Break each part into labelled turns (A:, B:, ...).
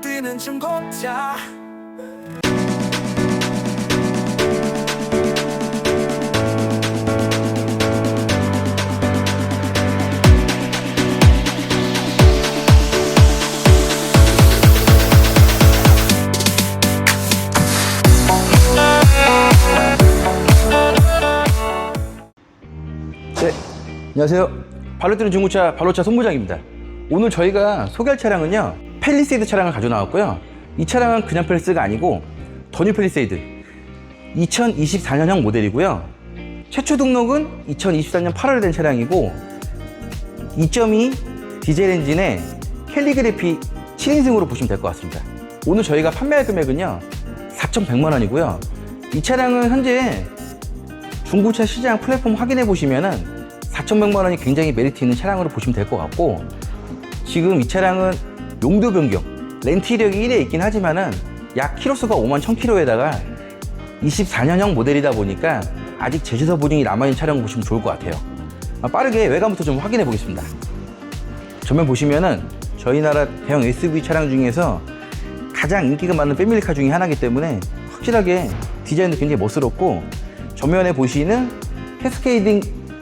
A: 띄는 중고차
B: 네, 안녕하세요. 발로 뛰는 중고차 발로차 손부장입니다. 오늘 저희가 소개할 차량은요, 펠리세이드 차량을 가져 나왔고요. 이 차량은 그냥 펠리세이드가 아니고 더뉴 펠리세이드 2024년형 모델이고요. 최초 등록은 2024년 8월에 된 차량이고 2.2 디젤 엔진의 캘리그래피 7인승으로 보시면 될 것 같습니다. 오늘 저희가 판매할 금액은요, 4,100만 원이고요. 이 차량은 현재 중고차 시장 플랫폼 확인해 보시면은 4,100만 원이 굉장히 메리트 있는 차량으로 보시면 될 것 같고 지금 이 차량은 용도 변경 렌트 이력이 1에 있긴 하지만은 약 키로수가 5만 1000km에다가 24년형 모델이다 보니까 아직 제시서 보증이 남아있는 차량 보시면 좋을 것 같아요 아, 빠르게 외관부터 좀 확인해 보겠습니다 전면 보시면은 저희 나라 대형 SUV 차량 중에서 가장 인기가 많은 패밀리카 중에 하나이기 때문에 확실하게 디자인도 굉장히 멋스럽고 전면에 보시는 캐스케이딩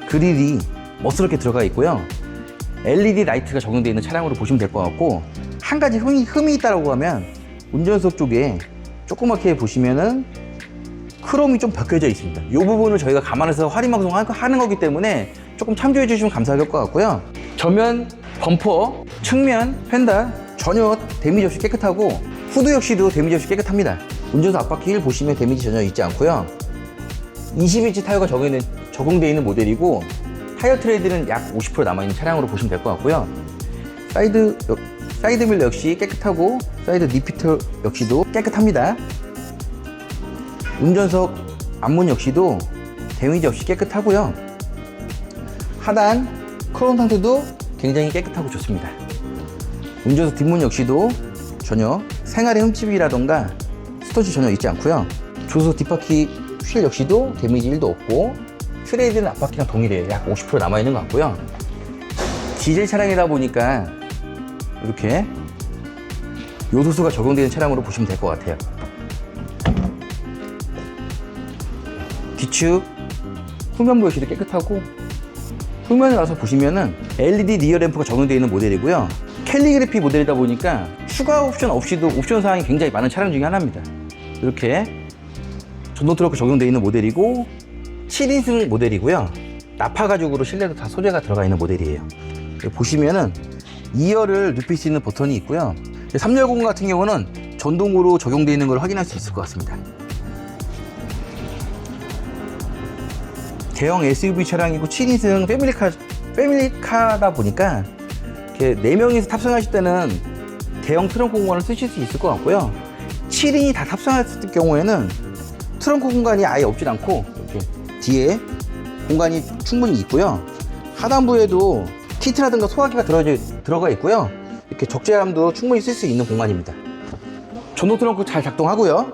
B: 그릴이 멋스럽게 들어가 있고요. LED 라이트가 적용되어 있는 차량으로 보시면 될 것 같고 한 가지 흠이, 흠이 있다고 하면 운전석 쪽에 조그맣게 보시면은 크롬이 좀 벗겨져 있습니다. 이 부분을 저희가 감안해서 할인 방송 하- 하는 거기 때문에 조금 참조해 주시면 감사할 것 같고요. 전면 범퍼, 측면, 펜다 전혀 데미지 없이 깨끗하고 후드 역시도 데미지 없이 깨끗합니다. 운전석 앞바퀴 힐 보시면 데미지 전혀 있지 않고요. 20인치 타이어가 적용되어 있는, 적용되어 있는 모델이고 타이어 트레이드는 약 50% 남아있는 차량으로 보시면 될 것 같고요. 사이드 역- 사이드 밀러 역시 깨끗하고 사이드 니피터 역시도 깨끗합니다. 운전석 앞문 역시도 데미지 없이 깨끗하고요. 하단 크롬 상태도 굉장히 깨끗하고 좋습니다. 운전석 뒷문 역시도 전혀 생활의 흠집이라던가 스토치 전혀 있지 않고요. 조수석 뒷바퀴 휠 역시도 데미지 1도 없고 트레이드는 앞바퀴랑 동일해요. 약 50% 남아있는 것 같고요. 디젤 차량이다 보니까 이렇게 요소수가 적용되는 차량으로 보시면 될 것 같아요. 뒤축 후면부 역시도 깨끗하고 후면에 와서 보시면은 LED 리어 램프가 적용되어 있는 모델이고요. 캘리그래피 모델이다 보니까 추가 옵션 없이도 옵션 사항이 굉장히 많은 차량 중에 하나입니다. 이렇게 전동 트렁크 적용되어 있는 모델이고 7인승 모델이고요. 나파 가죽으로 실내도 다 소재가 들어가 있는 모델이에요. 보시면은 2열을 눕힐 수 있는 버튼이 있고요. 3열 공간 같은 경우는 전동으로 적용되어 있는 걸 확인할 수 있을 것 같습니다. 대형 SUV 차량이고 7인승 패밀리카, 패밀리카다 보니까 이렇게 4명이서 탑승하실 때는 대형 트렁크 공간을 쓰실 수 있을 것 같고요. 7인이 다 탑승했을 경우에는 트렁크 공간이 아예 없진 않고 이렇게 뒤에 공간이 충분히 있고요. 하단부에도 시트라든가 소화기가 들어가 있고요. 이렇게 적재함도 충분히 쓸 수 있는 공간입니다. 전동 트렁크 잘 작동하고요.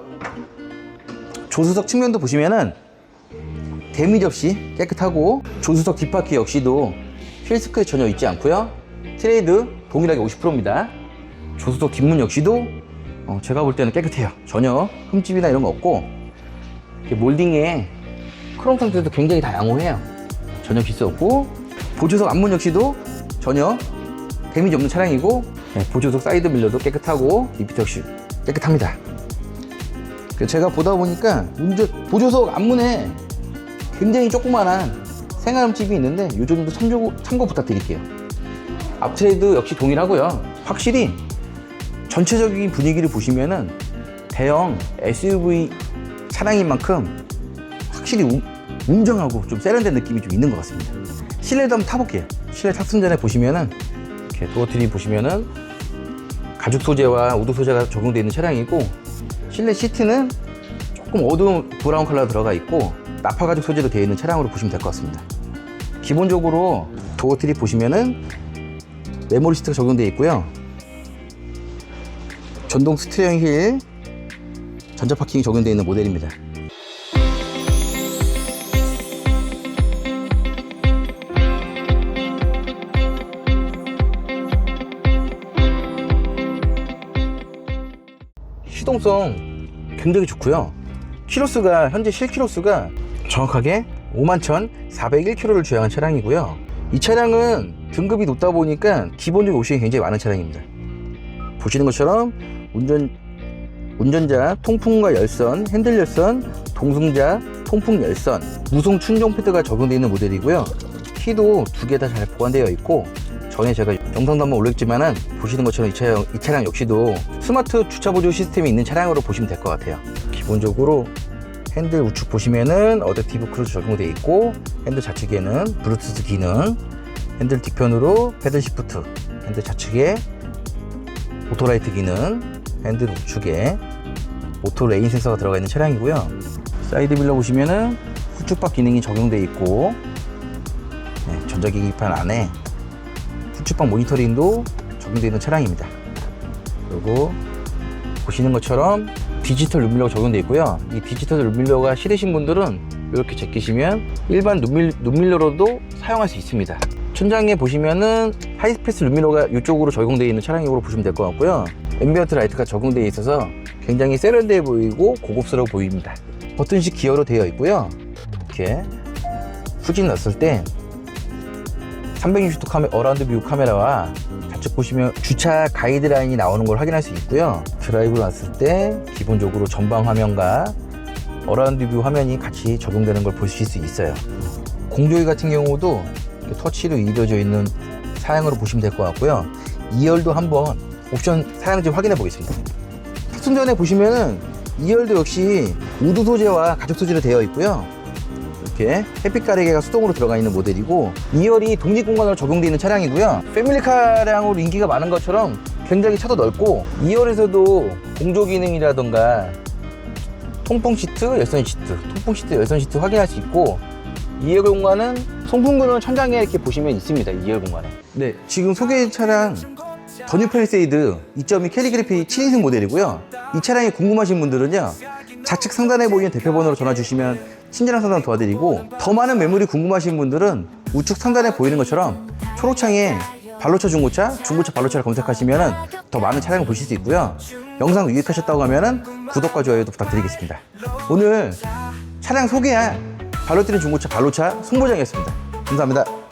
B: 조수석 측면도 보시면은 데미지 없이 깨끗하고 조수석 뒷바퀴 역시도 휠스크래 전혀 있지 않고요. 트레이드 동일하게 50%입니다. 조수석 뒷문 역시도 어, 제가 볼 때는 깨끗해요. 전혀 흠집이나 이런 거 없고 몰딩에 크롬 상태도 굉장히 다 양호해요. 전혀 기스 없고 보조석 앞문 역시도 전혀 데미지 없는 차량이고 네, 보조석 사이드 밀러도 깨끗하고 리피터 역시 깨끗합니다. 제가 보다 보니까 운전, 보조석 앞문에 굉장히 조그만한 생활 흠집이 있는데 이 정도 참고, 참고 부탁드릴게요. 앞트레이드 역시 동일하고요. 확실히 전체적인 분위기를 보시면은 대형 SUV 차량인 만큼 확실히 우- 웅장하고 좀 세련된 느낌이 좀 있는 것 같습니다. 실내도 한번 타볼게요. 실내 탑승 전에 보시면은 이렇게 도어 트림 보시면은 가죽 소재와 우드 소재가 적용되어 있는 차량이고 실내 시트는 조금 어두운 브라운 컬러 들어가 있고 나파 가죽 소재로 되어 있는 차량으로 보시면 될 것 같습니다. 기본적으로 도어 트립 보시면은 메모리 시트가 적용되어 있고요. 전동 스티어링 휠 전자 파킹이 적용되어 있는 모델입니다. 시동성 굉장히 좋고요. 키로수가 현재 실키로수가 정확하게 51,401km를 주행한 차량이고요. 이 차량은 등급이 높다 보니까 기본적인 옵션이 굉장히 많은 차량입니다. 보시는 것처럼 운전 운전자 통풍과 열선, 핸들 열선, 동승자 통풍 열선, 무송 충전 패드가 적용되어 있는 모델이고요. 키도 두 개 다 잘 보관되어 있고 전에 제가 영상도 한번 올렸지만은 보시는 것처럼 이 차량, 이 차량 역시도 스마트 주차 보조 시스템이 있는 차량으로 보시면 될 것 같아요. 기본적으로 핸들 우측 보시면은 어댑티브 크루즈 적용되어 있고 핸들 좌측에는 블루투스 기능, 핸들 뒤편으로 패들 시프트, 핸들 좌측에 오토라이트 기능, 핸들 우측에 오토 레인 센서가 들어가 있는 차량이고요. 사이드 밀러 보시면은 후측박 기능이 적용되어 있고 네, 전자기기판 안에 후측박 모니터링도 적용되어 있는 차량입니다. 그리고 보시는 것처럼 디지털 룸밀러가 적용되어 있고요. 이 디지털 룸밀러가 싫으신 분들은 이렇게 제끼시면 일반 룸밀, 룸밀러로도 사용할 수 있습니다. 천장에 보시면은 하이스페이스 룸밀러가 이쪽으로 적용되어 있는 차량으로 보시면 될 것 같고요. 앰비언트 라이트가 적용되어 있어서 굉장히 세련돼 보이고 고급스러워 보입니다. 버튼식 기어로 되어 있고요. 이렇게 후진 넣었을 때 360도 카메, 어라운드 뷰 카메라와 좌측 보시면 주차 가이드라인이 나오는 걸 확인할 수 있고요. 드라이브 놨을 때 기본적으로 전방 화면과 어라운드 뷰 화면이 같이 적용되는 걸 보실 수 있어요. 공조기 같은 경우도 터치로 이루어져 있는 사양으로 보시면 될 것 같고요. 2열도 한번 옵션 사양지 확인해 보겠습니다. 탑승 전에 보시면은 2열도 역시 우드 소재와 가죽 소재로 되어 있고요. 이렇게 햇빛 가리개가 수동으로 들어가 있는 모델이고 2열이 독립 공간으로 적용되어 있는 차량이고요. 패밀리카량으로 인기가 많은 것처럼 굉장히 차도 넓고 2열에서도 공조 기능이라던가 통풍 시트, 열선 시트, 통풍 시트, 열선 시트 확인할 수 있고 2열 공간은 송풍구는 천장에 이렇게 보시면 있습니다. 2열 공간에. 네. 지금 소개 차량 더뉴 펠리세이드 2.2 캘리그래피 7인승 모델이고요. 이 차량이 궁금하신 분들은요. 좌측 상단에 보이는 대표번호로 전화 주시면 친절한 상담 도와드리고 더 많은 매물이 궁금하신 분들은 우측 상단에 보이는 것처럼 초록창에 발로차 중고차, 중고차 발로차를 검색하시면 더 많은 차량을 보실 수 있고요. 영상 유익하셨다고 하면 구독과 좋아요도 부탁드리겠습니다. 오늘 차량 소개한 발로 뛰는 중고차 발로차 송보장이었습니다. 감사합니다.